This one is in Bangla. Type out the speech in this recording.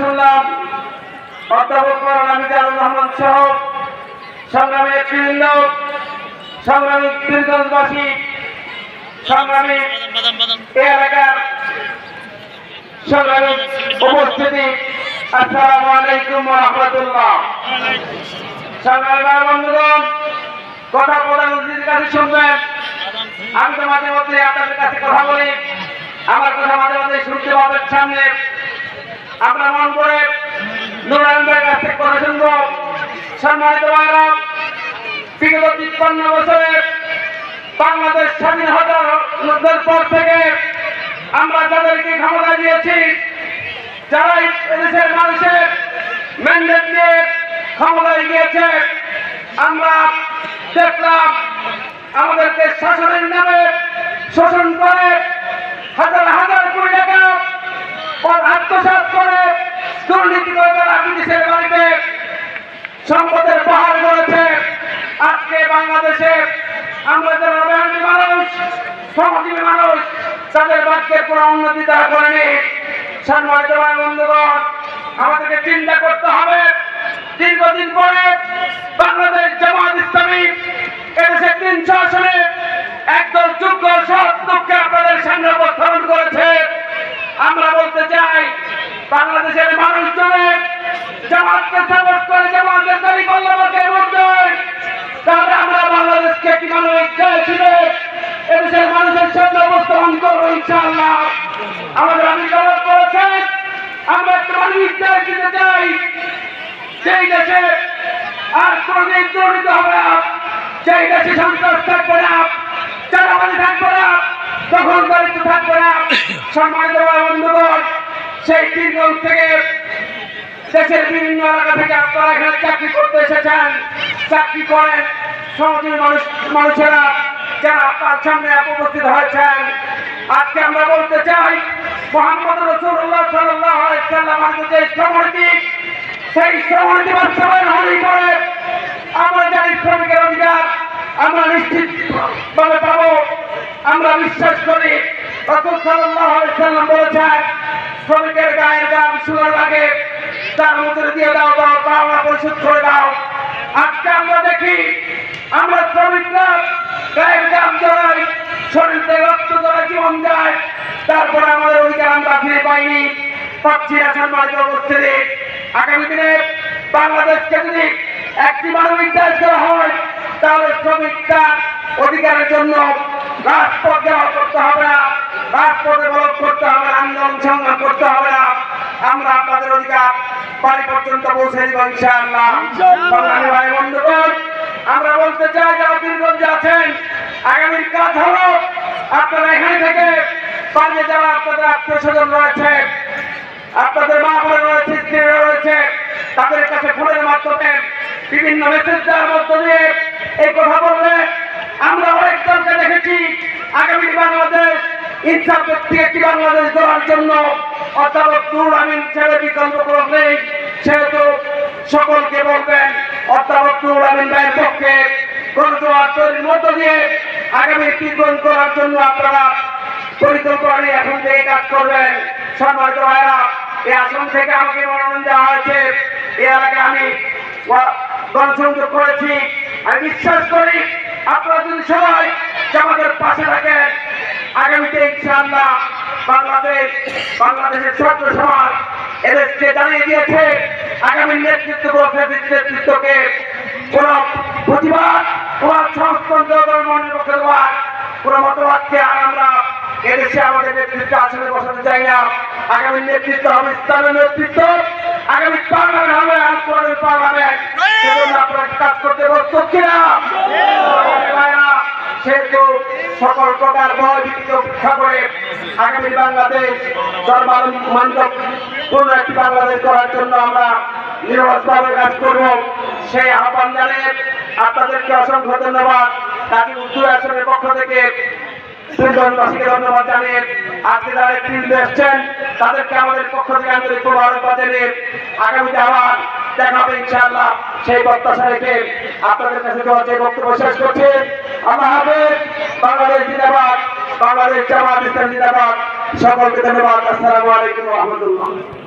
শুনলাম। অধ্যাপক রহমান সহ সংগ্রামী নেতৃবৃন্দ, সংগ্রামী পীরগঞ্জবাসী সংগ্রামী এলাকার সংগ্রামী উপস্থিতি। আসসালামু আলাইকুম রহমতুল্লাহ। সংগ্রামী ভাই বন্ধুগণ, কথা প্রধান অতিথির কাছে শুনবেন। আমি তো মাঝে মধ্যে আপনাদের কাছে কথা বলি। আমার কথা মাঝে মাঝে শুনতে পাবেন সামনে। আপনার মন করে নুরানবের কাছ থেকে কথা শুনব। সম্মানিত ভাইরা, বিগত তিপ্পান্ন বছরে বাংলাদেশ স্বাধীন হওয়ার পর থেকে আমরা যাদেরকে ক্ষমতা দিয়েছি যারা দেশের মানুষের ম্যান্ডেট নিয়ে ক্ষমতায় গিয়েছে, আমরা দেখলাম আমাদেরকে শাসনের নামে শোষণ করে দুর্নীতি করে তারা বাড়িতে সম্পদের পাহাড় করেছে আজকে বাংলাদেশে আমরা যারা মানুষ শ্রমজীবী মানুষ, তাদের বাক্যের কোনো উন্নতি তারা করেনি। সম্মানিত ভাই বন্ধুগণ, আমাদেরকে চিন্তা করতে হবে। দীর্ঘদিন পরে বাংলাদেশ জামাত ইসলামী এদেশে তিন শাসনে একদল যোগ্য দিতে চাই। সেই দেশে আর কোনদিন দুর্নীতি হবে না। সেই দেশে সন্ত্রাস থাকবে না। চাঁদাবাজি থাকবে না দখলদারিত্ব থাকবে না, সম্মানিত বন্ধুগণ, সেই তিনজন থেকে দেশের বিভিন্ন এলাকা থেকে আপনারা চাকরি করতে এসেছেন। চাকরি করেন সমাজের মানুষ, মানুষেরা যারা আপনার সামনে উপস্থিত হয়েছেন। আজকে আমরা বলতে চাই মোহাম্মদ রসুল্লাহ সাল্লাহ সাল্লাম আমাদের যে শ্রমনীতি সেই শ্রমনীতি বাস্তবায়ন করে। আমরা জানি শ্রমিকের অধিকার, আমরা নিশ্চিত ভাবে পাবো। আমরা বিশ্বাস করি, রসুল সাল্লাহ সাল্লাম বলেছেন, শ্রমিকের গায়ের গাম সুগার লাগে, তার মধ্যে দিয়ে দাও দাও, পাওনা পরিশোধ করে দাও। আজকে আমরা দেখি, আমরা শ্রমিকরা গায়ের গাম জড়াই জীবন যায় তারপরে আমাদের অধিকার আমরা ফিরে পাইনি। পাচ্ছি আগামী দিনে বাংলাদেশকে যদি একটি মানবিক দেশ দেওয়া হয়, তাহলে শ্রমিকরা অধিকারের জন্য রাজপথ দেওয়া করতে হবে না। রাজপথে বলক করতে হবে আন্দোলন সংগ্রাম করতে হবে না। আমরা আপনাদের অধিকার বাড়ি পর্যন্ত পৌঁছে দিব ইনশাআল্লাহ। আমরা বলতে চাই যারা বীরগঞ্জে আছেন, আগামীর কাজ আপনারা এখানে থেকে পালিয়ে যাওয়া আপনাদের আত্মীয় স্বজন রয়েছে, আপনাদের মা বোন রয়েছে, স্ত্রীরা রয়েছে, তাদের কাছে ফোনের মাধ্যমে বিভিন্ন মেসেজ দেওয়ার মধ্য দিয়ে এই কথা বললে আমরা অনেক দলকে দেখেছি, আগামী বাংলাদেশ ইনসাফ ব্যক্তি একটি বাংলাদেশ দেওয়ার জন্য অধ্যাপক নুর আমিন সাহেবের বিকল্প কোনো নেই, সেহেতু সকলকে বলবেন, অধ্যাপক নুর আমিন ভাইয়ের পক্ষে গণজোয়ার মধ্য দিয়ে আগামী তীর্থন করার জন্য আপনারা পরিকল্পনা নিয়ে এখন থেকে কাজ করবেন, সম্মানিত ভাইরা এই আসন থেকে আমাকে মনোনয়ন দেওয়া হয়েছে। এই এলাকায় আমি গণসংযোগ করেছি। আমি বিশ্বাস করি আপনারা যদি সবাই আমাদের পাশে থাকেন, আগামীতে ইনশাআল্লাহ বাংলাদেশ, বাংলাদেশের ছাত্র সমাজ এদেশকে জানিয়ে দিয়েছে। আগামী নেতৃত্ব নেতৃত্বকে কোন প্রতিবাদ ধর্মের পক্ষে মতবাদকে আগামী নেতৃত্ব হবে ইসলামের নেতৃত্ব, আগামী পার্লামেন্ট হবে আন্দোলনের পার্লামেন্ট। সেজন্য আপনারা কাজ করতে সকল প্রকার ভয় ভীতিকে উপেক্ষা আগামী বাংলাদেশ দরবার মান্ডব পূর্ণ একটি বাংলাদেশ করার জন্য আমরা নিরবসভাবে কাজ করব। সেই আহ্বান জানিয়ে আপনাদেরকে অসংখ্য ধন্যবাদ। কাজী উর্দু আসনের পক্ষ থেকে যারা তাদেরকে আমাদের পক্ষ থেকে সেই আপনাদের কাছে বক্তব্য শেষ বাংলাদেশ জিন্দাবাদ। বাংলাদেশ জামাত ইসলাম জিন্দাবাদ। সকলকে ধন্যবাদ। আসসালামু আলাইকুম রহমতুল্লাহ।